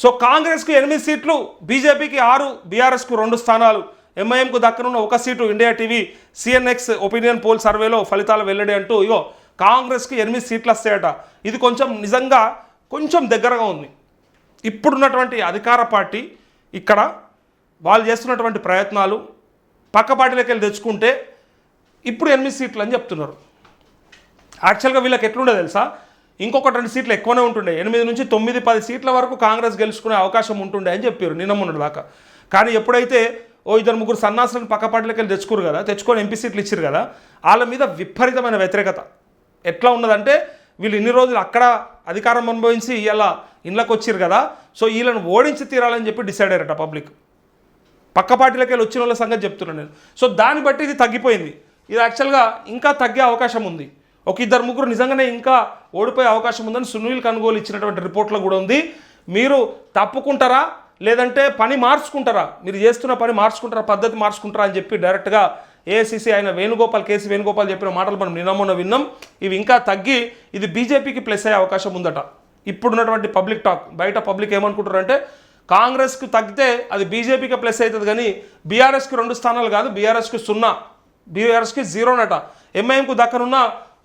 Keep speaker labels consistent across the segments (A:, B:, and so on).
A: So కాంగ్రెస్కు ఎనిమిది సీట్లు బీజేపీకి ఆరు బీఆర్ఎస్కు రెండు స్థానాలు. ఎంఐఎంకు దక్కనున్న ఒక seat India TV CNX opinion poll సర్వేలో ఫలితాలు వెల్లడి అంటూ ఇగో కాంగ్రెస్కి ఎనిమిది సీట్లు వస్తాయట ఇది కొంచెం నిజంగా కొంచెం దగ్గరగా ఉంది. ఇప్పుడున్నటువంటి అధికార పార్టీ ఇక్కడ వాళ్ళు చేస్తున్నటువంటి ప్రయత్నాలు పక్క పార్టీలోకి వెళ్ళి తెచ్చుకుంటే ఇప్పుడు ఎనిమిది సీట్లు అని చెప్తున్నారు. యాక్చువల్గా వీళ్ళకి ఎట్లుండే తెలుసా? ఇంకొక రెండు సీట్లు ఎక్కువనే ఉంటుండే. ఎనిమిది నుంచి తొమ్మిది పది సీట్ల వరకు కాంగ్రెస్ గెలుచుకునే అవకాశం ఉంటుండే అని చెప్పారు నిన్న దాకా. కానీ ఎప్పుడైతే ఓ ఇద్దరు ముగ్గురు సన్నాసులను పక్క వెళ్ళి తెచ్చుకోరు కదా తెచ్చుకొని ఎంపీ సీట్లు ఇచ్చారు కదా వాళ్ళ మీద విపరీతమైన వ్యతిరేకత. ఎట్లా ఉన్నదంటే వీళ్ళు ఇన్ని రోజులు అక్కడ అధికారం అనుభవించి ఇలా ఇళ్ళకి వచ్చారు కదా సో వీళ్ళని ఓడించి తీరాలని చెప్పి డిసైడ్ అయ్యారట పబ్లిక్. పక్క పార్టీలకి వెళ్ళి వచ్చిన వాళ్ళ సంగతి చెప్తున్నాను నేను. సో దాన్ని బట్టి ఇది తగ్గిపోయింది. ఇది యాక్చువల్గా ఇంకా తగ్గే అవకాశం ఉంది. ఒక ఇద్దరు ముగ్గురు నిజంగానే ఇంకా ఓడిపోయే అవకాశం ఉందని సునీల్ కనుగోలు ఇచ్చినటువంటి రిపోర్ట్లో కూడా ఉంది. మీరు తప్పుకుంటారా? లేదంటే పని మార్చుకుంటారా? మీరు చేస్తున్న పని మార్చుకుంటారా? పద్ధతి మార్చుకుంటారా అని చెప్పి డైరెక్ట్గా ఏఐసిసి ఆయన వేణుగోపాల్ కేసీ వేణుగోపాల్ చెప్పిన మాటలు మనం నిన్న విన్నాం. ఇవి ఇంకా తగ్గి ఇది బీజేపీకి ప్లస్ అయ్యే అవకాశం ఉందట. ఇప్పుడున్నటువంటి పబ్లిక్ టాక్ బయట పబ్లిక్ ఏమనుకుంటారంటే కాంగ్రెస్కి తగ్గితే అది బీజేపీకి ప్లస్ అవుతుంది కానీ బీఆర్ఎస్కి రెండు స్థానాలు కాదు బీఆర్ఎస్కి సున్నా బీఆర్ఎస్కి జీరోనట. ఎంఐఎంకు దక్కనున్న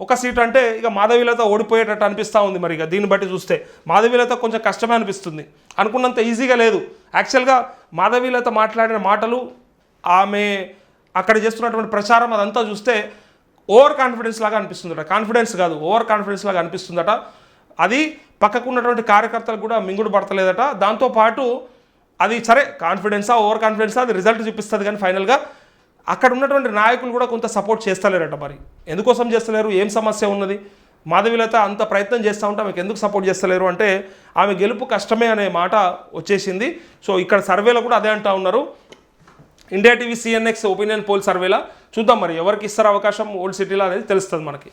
A: ఒక సీట్ అంటే ఇక మాధవీలత ఓడిపోయేటట్టు అనిపిస్తూ ఉంది మరి ఇక దీన్ని బట్టి చూస్తే. మాధవీలత కొంచెం కష్టమే అనిపిస్తుంది. అనుకున్నంత ఈజీగా లేదు. యాక్చువల్గా మాధవీలత మాట్లాడిన మాటలు ఆమె అక్కడ చేస్తున్నటువంటి ప్రచారం అదంతా చూస్తే ఓవర్ కాన్ఫిడెన్స్ లాగా అనిపిస్తుందట. కాన్ఫిడెన్స్ కాదు ఓవర్ కాన్ఫిడెన్స్ లాగా అనిపిస్తుందట. అది పక్కకు ఉన్నటువంటి కార్యకర్తలకు కూడా మింగుడు పడతలేదట. దాంతోపాటు అది సరే కాన్ఫిడెన్సా ఓవర్ కాన్ఫిడెన్సా అది రిజల్ట్ చూపిస్తుంది కానీ ఫైనల్గా అక్కడ ఉన్నటువంటి నాయకులు కూడా కొంత సపోర్ట్ చేస్తలేరట మరి. ఎందుకోసం చేస్తలేరు? ఏం సమస్య ఉన్నది? మాధవిలత అంత ప్రయత్నం చేస్తూ ఉంటే ఆమెకు ఎందుకు సపోర్ట్ చేస్తలేరు? అంటే ఆమె గెలుపు కష్టమే అనే మాట వచ్చేసింది. సో ఇక్కడ సర్వేలో కూడా అదే అంటా ఉన్నారు. India TV CNX opinion poll సర్వేలా చూద్దాం మరి. ఎవరికి ఇస్తారు అవకాశం ఓల్డ్ సిటీలో అనేది తెలుస్తుంది మనకి.